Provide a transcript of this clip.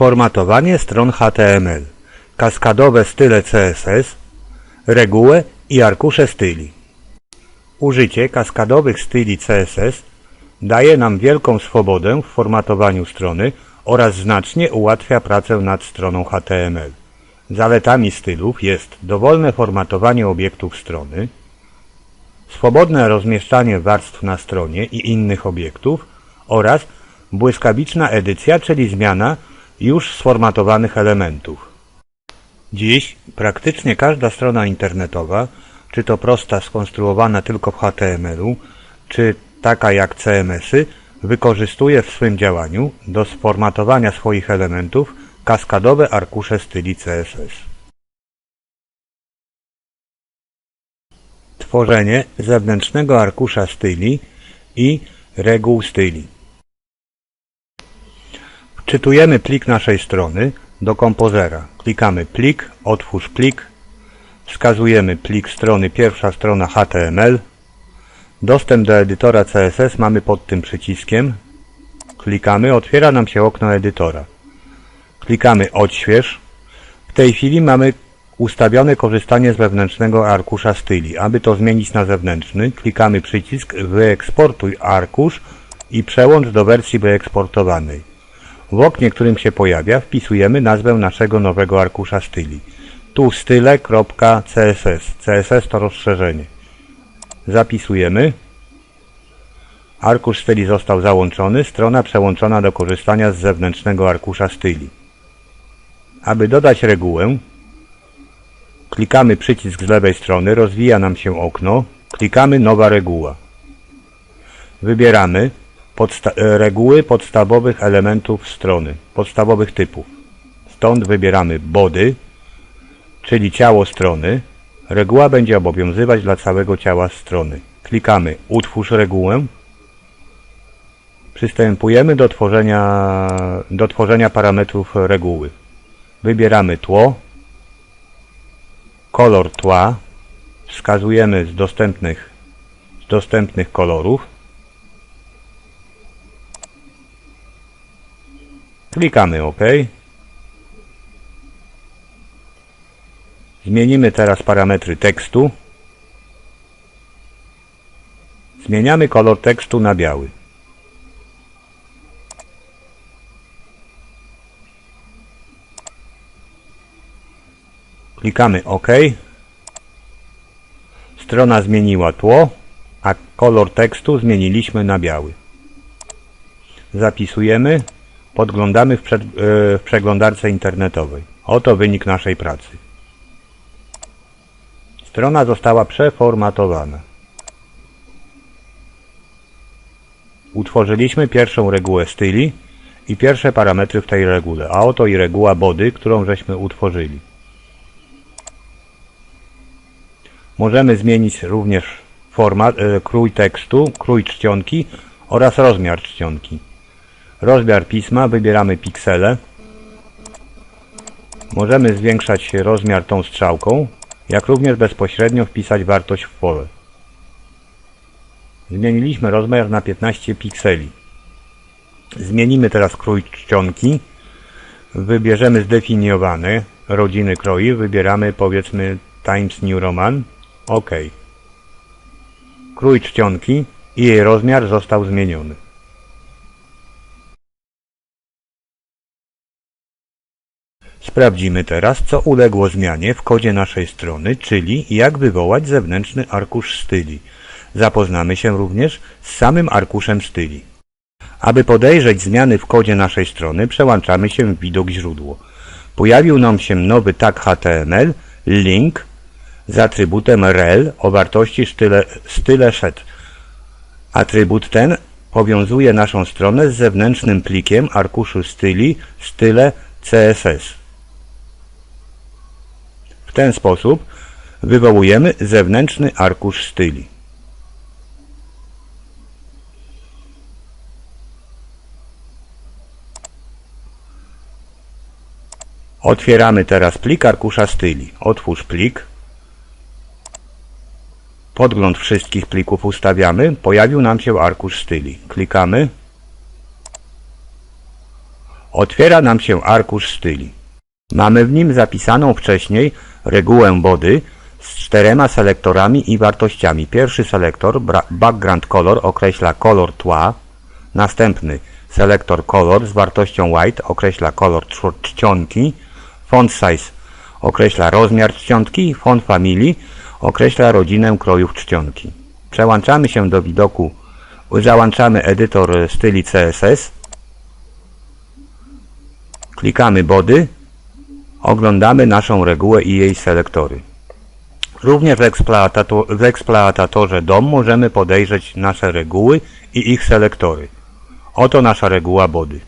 Formatowanie stron HTML. Kaskadowe style CSS. Reguły i arkusze styli. Użycie kaskadowych styli CSS daje nam wielką swobodę w formatowaniu strony oraz znacznie ułatwia pracę nad stroną HTML. Zaletami stylów jest dowolne formatowanie obiektów strony, swobodne rozmieszczanie warstw na stronie i innych obiektów oraz błyskawiczna edycja, czyli zmiana już sformatowanych elementów. Dziś praktycznie każda strona internetowa, czy to prosta skonstruowana tylko w HTML-u, czy taka jak CMS-y, wykorzystuje w swym działaniu do sformatowania swoich elementów kaskadowe arkusze styli CSS. Tworzenie zewnętrznego arkusza styli i reguł styli. Wczytujemy plik naszej strony do kompozera. Klikamy plik, otwórz plik, wskazujemy plik strony pierwsza strona HTML. Dostęp do edytora CSS mamy pod tym przyciskiem. Klikamy, otwiera nam się okno edytora. Klikamy odśwież. W tej chwili mamy ustawione korzystanie z wewnętrznego arkusza styli. Aby to zmienić na zewnętrzny, klikamy przycisk wyeksportuj arkusz i przełącz do wersji wyeksportowanej. W oknie, którym się pojawia, wpisujemy nazwę naszego nowego arkusza styli. Tu style.css. CSS to rozszerzenie. Zapisujemy. Arkusz styli został załączony, strona przełączona do korzystania z zewnętrznego arkusza styli. Aby dodać regułę, klikamy przycisk z lewej strony, rozwija nam się okno, klikamy Nowa reguła. Wybieramy podsta e, reguły podstawowych elementów strony, podstawowych typów. Stąd wybieramy body, czyli ciało strony. Reguła będzie obowiązywać dla całego ciała strony. Klikamy Utwórz regułę. Przystępujemy do tworzenia, do tworzenia parametrów reguły. Wybieramy tło, kolor tła, wskazujemy z dostępnych, z dostępnych kolorów. Klikamy OK. Zmienimy teraz parametry tekstu. Zmieniamy kolor tekstu na biały. Klikamy OK. Strona zmieniła tło, a kolor tekstu zmieniliśmy na biały. Zapisujemy, podglądamy w, przed, e, w przeglądarce internetowej. Oto wynik naszej pracy. Strona została przeformatowana. Utworzyliśmy pierwszą regułę styli i pierwsze parametry w tej regule, a oto i reguła body, którą żeśmy utworzyli. Możemy zmienić również format, e, krój tekstu, krój czcionki oraz rozmiar czcionki. Rozmiar pisma, wybieramy piksele. Możemy zwiększać rozmiar tą strzałką, jak również bezpośrednio wpisać wartość w pole. Zmieniliśmy rozmiar na 15 pikseli. Zmienimy teraz krój czcionki. Wybierzemy zdefiniowane rodziny kroi, wybieramy powiedzmy Times New Roman. OK. Krój czcionki i jej rozmiar został zmieniony. Sprawdzimy teraz, co uległo zmianie w kodzie naszej strony, czyli jak wywołać zewnętrzny arkusz styli. Zapoznamy się również z samym arkuszem styli. Aby podejrzeć zmiany w kodzie naszej strony, przełączamy się w widok źródło. Pojawił nam się nowy tag HTML, link z atrybutem rel o wartości style, style shed. Atrybut ten powiązuje naszą stronę z zewnętrznym plikiem arkuszu styli style CSS. W ten sposób wywołujemy zewnętrzny arkusz styli. Otwieramy teraz plik arkusza styli. Otwórz plik. Podgląd wszystkich plików ustawiamy. Pojawił nam się arkusz styli. Klikamy. Otwiera nam się arkusz styli. Mamy w nim zapisaną wcześniej regułę body z czterema selektorami i wartościami. Pierwszy selektor, background color, określa kolor tła. Następny selektor color z wartością white określa kolor czcio- czcionki. Font size określa rozmiar czcionki. Font family określa rodzinę krojów czcionki. Przełączamy się do widoku, załączamy edytor styli CSS. Klikamy body. Oglądamy naszą regułę i jej selektory. Również w, w eksploatatorze DOM możemy podejrzeć nasze reguły i ich selektory. Oto nasza reguła body.